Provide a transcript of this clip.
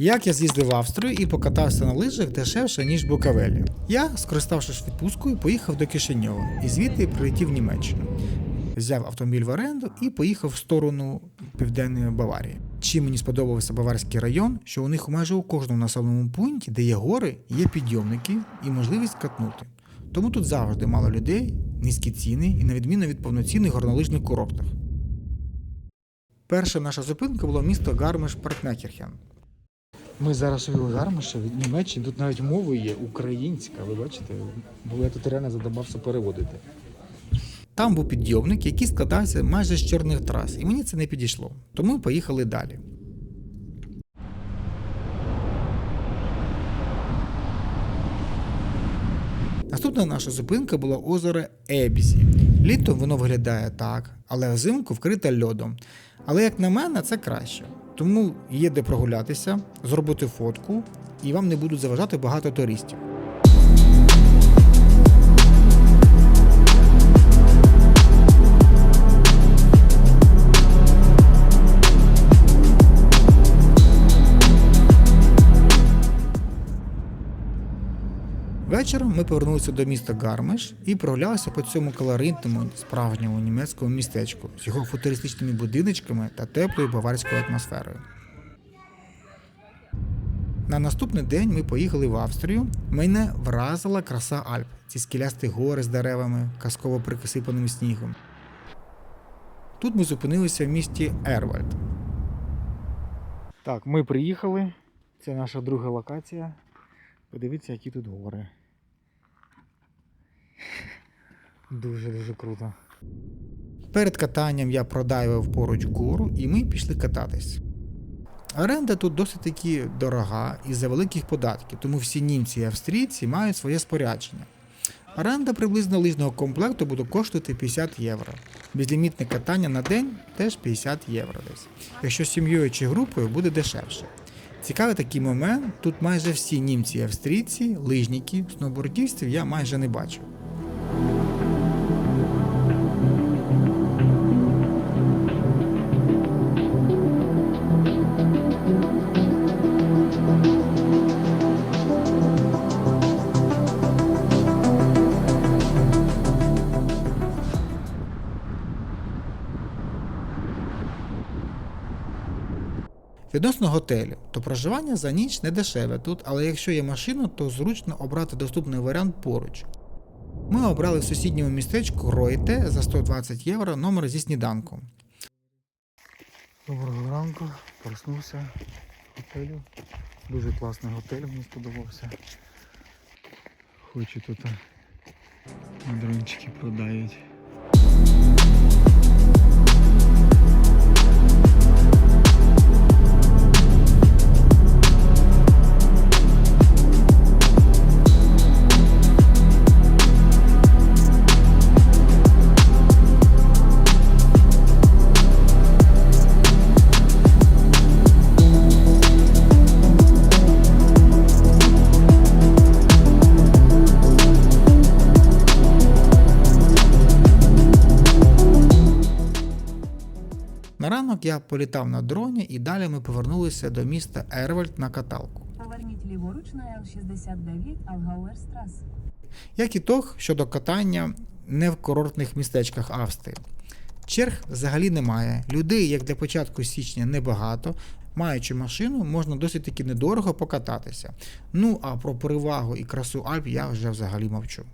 Як я з'їздив в Австрію і покатався на лижах дешевше, ніж в Букавелі. Я, скориставшись відпусткою, поїхав до Кишиньова і звідти прилетів в Німеччину. Взяв автомобіль в оренду і поїхав в сторону південної Баварії. Чим мені сподобався Баварський район, що у них майже у кожному населеному пункті, де є гори, є підйомники і можливість катнути. Тому тут завжди мало людей, низькі ціни і на відміну від повноцінних горнолижних курортів. Перша наша зупинка була місто гармиш паркнекерхен Ми зараз у Гармиша від Німеччини, тут навіть мова є українська, ви бачите, бо я тут реально задобався переводити. Там був підйомник, який складався майже з чорних трас, і мені це не підійшло. Тому поїхали далі. Наступна наша зупинка була озеро Ебісі. Літом воно виглядає так, але взимку вкрите льодом. Але як на мене, це краще. Тому є де прогулятися, зробити фотку, і вам не будуть заважати багато туристів. Вечором ми повернулися до міста Гармиш і прогулялися по цьому колоритному справжньому німецькому містечку з його футуристичними будиночками та теплою баварською атмосферою. На наступний день ми поїхали в Австрію. Мене вразила краса Альп, ці скелясті гори з деревами, казково присипаним снігом. Тут ми зупинилися в місті Ервальд. Так, ми приїхали. Це наша друга локація. Подивіться, які тут гори. Дуже-дуже круто. Перед катанням я продайвив поруч гору і ми пішли кататись. Оренда тут досить таки дорога із-за великих податків, тому всі німці і австрійці мають своє спорядження. Оренда приблизно лижного комплекту буде коштувати 50 євро. Безлімітне катання на день теж 50 євро десь. Якщо з сім'єю чи групою буде дешевше. Цікавий такий момент, тут майже всі німці і австрійці, лижники, сноубордістів я майже не бачу. Відносно готелю, то проживання за ніч не дешеве тут, але якщо є машина, то зручно обрати доступний варіант поруч. Ми обрали в сусідньому містечку Ройте за 120 євро номер зі сніданком. Доброго ранку, проснувся готелю. Дуже класний готель, мені сподобався. Хочу тут дрончики продають. На ранок я політав на дроні і далі ми повернулися до міста Ервальд на каталку. Поверніть ліворуч на Л-69 Алгауерстрас. Як ітог щодо катання не в курортних містечках Австрії. Черг взагалі немає. Людей, як для початку січня, небагато. Маючи машину, можна досить таки недорого покататися. Ну а про перевагу і красу Альп я вже взагалі мовчу.